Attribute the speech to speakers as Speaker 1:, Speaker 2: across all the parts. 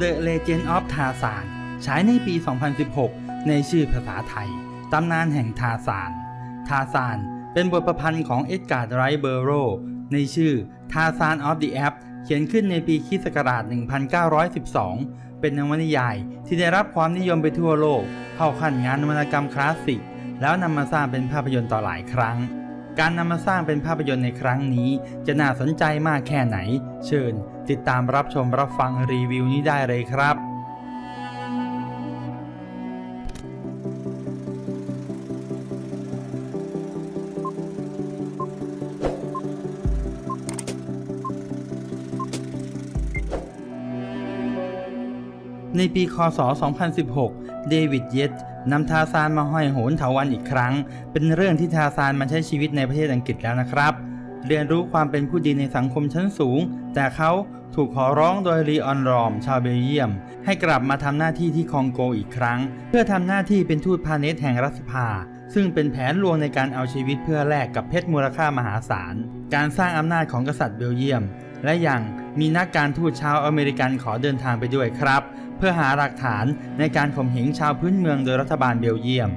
Speaker 1: The Legend of Tarzan ฉายในปี 2016 ในชื่อภาษาไทย ตำนานแห่งทาซาน ทาซาน เป็นบทประพันธ์ของเอ็ดการ์ดไรเบอโรในชื่อ Tarzan of the Apps เขียนขึ้นในปีคิศกราช 1912 เป็นนวนิยายที่ได้รับความนิยมไปทั่วโลก เข้าขั้นงานวรรณกรรมคลาสสิก แล้วนำมาสร้างเป็นภาพยนตร์ต่อหลายครั้ง การนำมาสร้างเป็นภาพยนตร์ในครั้งนี้ จะน่าสนใจมากแค่ไหน เชิญ ติดตามรับชมรับฟังรีวิวนี้ได้เลยครับ ในปีคศ 2016 เดวิดเยตนำทาซานมาห้อยโหนเถาวันอีกครั้ง เป็นเรื่องที่ทาซานมาใช้ชีวิตในประเทศอังกฤษแล้วนะครับ เรียนรู้ความเป็นผู้ดีในสังคมชั้นสูง แต่เขาถูกขอร้องโดยลีออนรอม ชาวเบลเยียม ให้กลับมาทำหน้าที่ที่คองโกอีกครั้ง เพื่อทำหน้าที่เป็นทูตพาณิชย์แห่งรัฐสภา ซึ่งเป็นแผนลวงในการเอาชีวิตเพื่อแลกกับเพชรมูลค่ามหาศาล การสร้างอำนาจของกษัตริย์เบลเยียม และยังมีนักการทูตชาวอเมริกันขอเดินทางไปด้วยครับ พื่อหาหลักฐานในการข่มเหงชาวพื้นเมืองโดยรัฐบาลเบลเยียม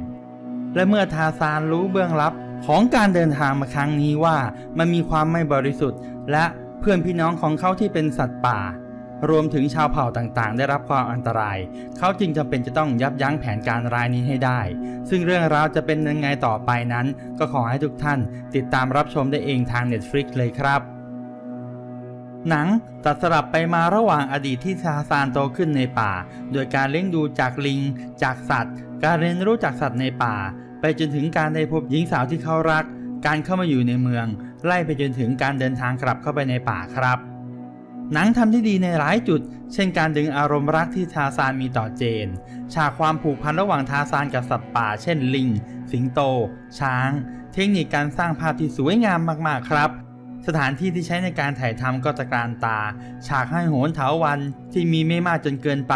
Speaker 1: และเมื่อทาซานรู้เบื้องลับของการเดินทางมาครั้งนี้ว่ามันมีความไม่บริสุทธิ์ และเพื่อนพี่น้องของเขาที่เป็นสัตว์ป่า รวมถึงชาวเผ่าต่างๆ ได้รับความอันตราย เขาจึงจำเป็นจะต้องยับยั้งแผนการรายนี้ให้ได้ ซึ่งเรื่องราวจะเป็นยังไงต่อไปนั้น ก็ขอให้ทุกท่านติดตามรับชมได้เองทาง Netflix เลยครับ หนังตัดสลับไปมาระหว่างอดีตที่ทาซานโตขึ้นในป่า โดยการเลี้ยงดูจากลิง จากสัตว์ การเรียนรู้จากสัตว์ในป่า ไปจนถึงการได้พบหญิงสาวที่เขารัก การเข้ามาอยู่ในเมือง ไล่ไปจนถึงการเดินทางกลับเข้าไปในป่าครับ หนังทำที่ดีในหลายจุด เช่นการดึงอารมณ์รักที่ทาซานมีต่อเจน ฉากความผูกพันระหว่างทาซานกับสัตว์ป่า เช่นลิง สิงโต ช้าง เทคนิคการสร้างภาพที่สวยงามมากๆครับ สถานที่ที่ใช้ในการถ่ายทำก็ตะการตา ฉากให้โหนเถาวันที่มีไม่มากจนเกินไป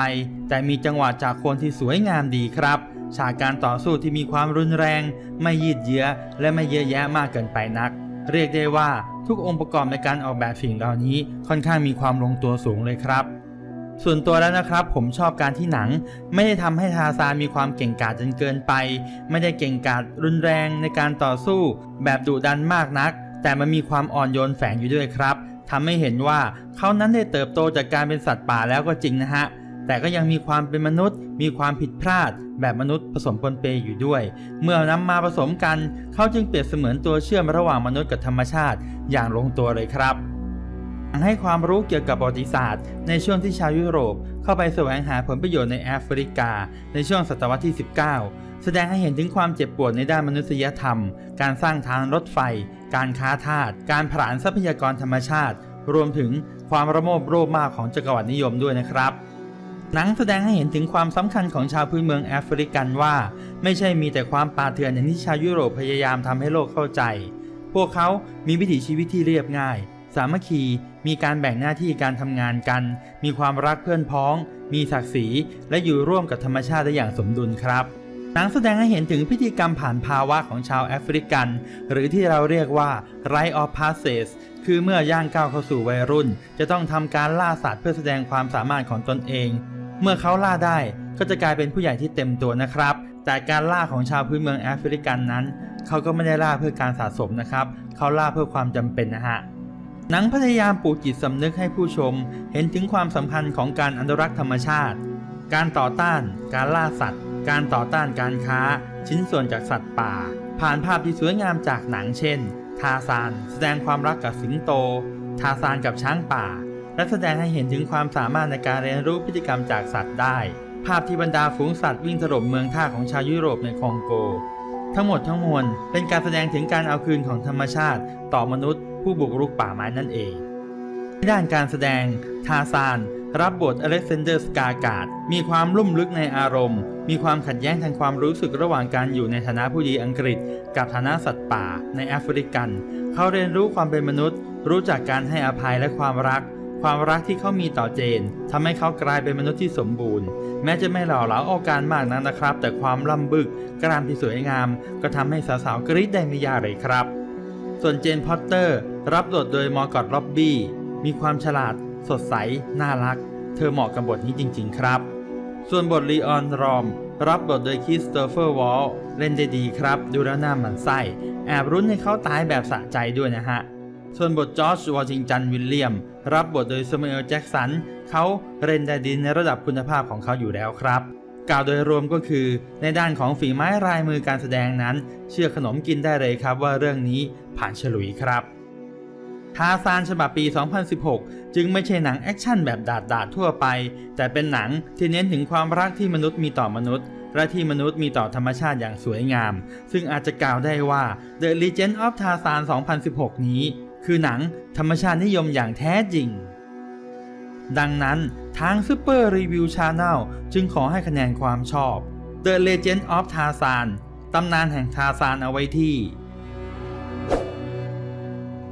Speaker 1: แต่มีจังหวะจากคนที่สวยงามดีครับ ฉากการต่อสู้ที่มีความรุนแรง ไม่ยืดเยื้อและไม่เยอะแยะมากเกินไปนัก เรียกได้ว่าทุกองค์ประกอบในการออกแบบสิ่งเหล่านี้ค่อนข้างมีความลงตัวสูงเลยครับ ส่วนตัวแล้วนะครับ ผมชอบการที่หนัง ไม่ได้ทำให้ทาซานมีความเก่งกาจจนเกินไป ไม่ได้เก่งกาจรุนแรงในการต่อสู้ แบบดุดันมากนัก แต่มันมีความอ่อนโยนแฝงอยู่ด้วยครับทำให้เห็นว่าเขานั้นได้เติบโตจากการเป็นสัตว์ป่าแล้วก็จริงนะฮะแต่ก็ยังมีความเป็นมนุษย์ มีความผิดพลาด แบบมนุษย์ผสมปนเปอยู่ด้วย เมื่อนำมาผสมกันเขาจึงเปรียบเสมือนตัวเชื่อมระหว่างมนุษย์กับธรรมชาติ อย่างลงตัวเลยครับให้ความรู้เกี่ยวกับประวัติศาสตร์ ในช่วงที่ชาวยุโรป เข้าไปแสวงหาผลประโยชน์ในแอฟริกา ในช่วงศตวรรษที่ 19 แสดงให้เห็นถึงความเจ็บปวดในด้านมนุษยธรรม การสร้างทางรถไฟ การค้าทาส การผลาญทรัพยากรธรรมชาติ รวมถึงความระโมบโลภมากของจักรวรรดินิยมด้วยนะครับหนังแสดงให้เห็นถึงความสำคัญของชาวพื้นเมืองแอฟริกันว่า ไม่ใช่มีแต่ความป่าเถื่อนอย่างที่ชาวยุโรปพยายามทำให้โลกเข้าใจ พวกเขามีวิถีชีวิตที่เรียบง่าย สามัคคีมีการแบ่งหน้าที่การทำงานกัน มีความรักเพื่อนพ้อง มีศักดิ์ศรี และอยู่ร่วมกับธรรมชาติได้อย่างสมดุลครับหนังแสดงให้เห็นถึงพิธีกรรมผ่านภาวะของชาวแอฟริกัน หรือที่เราเรียกว่า Rite of Passage คือเมื่อย่างก้าวเข้าสู่วัยรุ่น จะต้องทำการล่าสัตว์เพื่อแสดงความสามารถของตนเอง เมื่อเขาล่าได้ก็จะกลายเป็นผู้ใหญ่ที่เต็มตัวนะครับ แต่การล่าของชาวพื้นเมืองแอฟริกันนั้น เขาก็ไม่ได้ล่าเพื่อการสะสมนะครับ เขาล่าเพื่อความจำเป็นนะฮะ หนังพยายามปลูกจิตสำนึกให้ผู้ชม เห็นถึงความสัมพันธ์ของการอนุรักษ์ธรรมชาติ การต่อต้าน การล่าสัตว์ การต่อต้านการค้า ชิ้นส่วนจากสัตว์ป่า ผ่านภาพที่สวยงามจากหนังเช่น ทาซาน แสดงความรักกับสิงโต ทาซานกับช้างป่า และแสดงให้เห็นถึงความสามารถในการเรียนรู้พฤติกรรมจากสัตว์ได้ ภาพที่บรรดาฝูงสัตว์วิ่งถล่มเมืองท่าของชาวยุโรปในคองโก ทั้งหมดทั้งมวลเป็นการแสดงถึงการเอาคืนของธรรมชาติ ต่อมนุษย์ ผู้บุกรุกป่าไม้นั่นเองด้านการแสดงทาซาน รับบทอเล็กซานเดอร์สกาการ์ดมีความลุ่มลึกในอารมณ์ มีความขัดแย้งทางความรู้สึกระหว่างการอยู่ในฐานะผู้ดีอังกฤษ กับฐานะสัตว์ป่าในแอฟริกัน เขาเรียนรู้ความเป็นมนุษย์ รู้จักการให้อภัยและความรัก ความรักที่เขามีต่อเจนทำให้เขากลายเป็นมนุษย์ที่สมบูรณ์ แม้จะไม่หล่อเหลาเอาการมากนักนะครับ แต่ความล่ำบึกกรามที่สวยงาม ก็ทำให้สาวๆกรี๊ดได้ไม่ยากเลยครับ ส่วนเจนพอตเตอร์ รับบทโดยมอร์กอตล็อบบี้ มีความฉลาด สดใส น่ารัก เธอเหมาะกับบทนี้จริง ๆ ครับ ส่วนบทลีออนรอม รับบทโดยคริสโตเฟอร์วอลเล่นได้ดีครับ ดูแล้วหน้าหมันไส้ แอบรุ้นให้เขาตายแบบสะใจด้วยนะฮะ ส่วนบทจอร์จวอชิงตันวิลเลียม รับบทโดยสมเอลแจ็กสัน เขาเล่นได้ดีในระดับคุณภาพของเขาอยู่แล้วครับ กล่าวโดยรวมก็คือ ในด้านของฝีไม้ลายมือการแสดงนั้น เชื่อขนมกินได้เลยครับว่าเรื่องนี้ผ่านฉลุยครับทาซานฉบับปี 2016 จึงไม่ใช่หนังแอคชั่นแบบดาดดาดทั่วไป แต่เป็นหนังที่เน้นถึงความรักที่มนุษย์มีต่อมนุษย์ และที่มนุษย์มีต่อธรรมชาติอย่างสวยงาม ซึ่งอาจจะกล่าวได้ว่า The Legend of Tarzan 2016 นี้ คือหนังธรรมชาตินิยมอย่างแท้จริง ดังนั้นทาง Super Review Channel จึงขอให้คะแนนความชอบ The Legend of Tarzan ตำนานแห่งทาซานเอาไว้ที่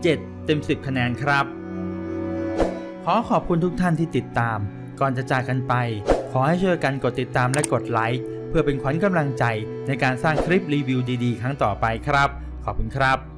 Speaker 1: 7 เต็ม 10 คะแนนครับ ขอขอบคุณทุกท่านที่ติดตาม ก่อนจะจากกันไป ขอให้ช่วยกันกดติดตามและกดไลค์เพื่อเป็นขวัญกำลังใจในการสร้างคลิปรีวิวดีๆ ครั้งต่อไปครับ ขอบคุณครับ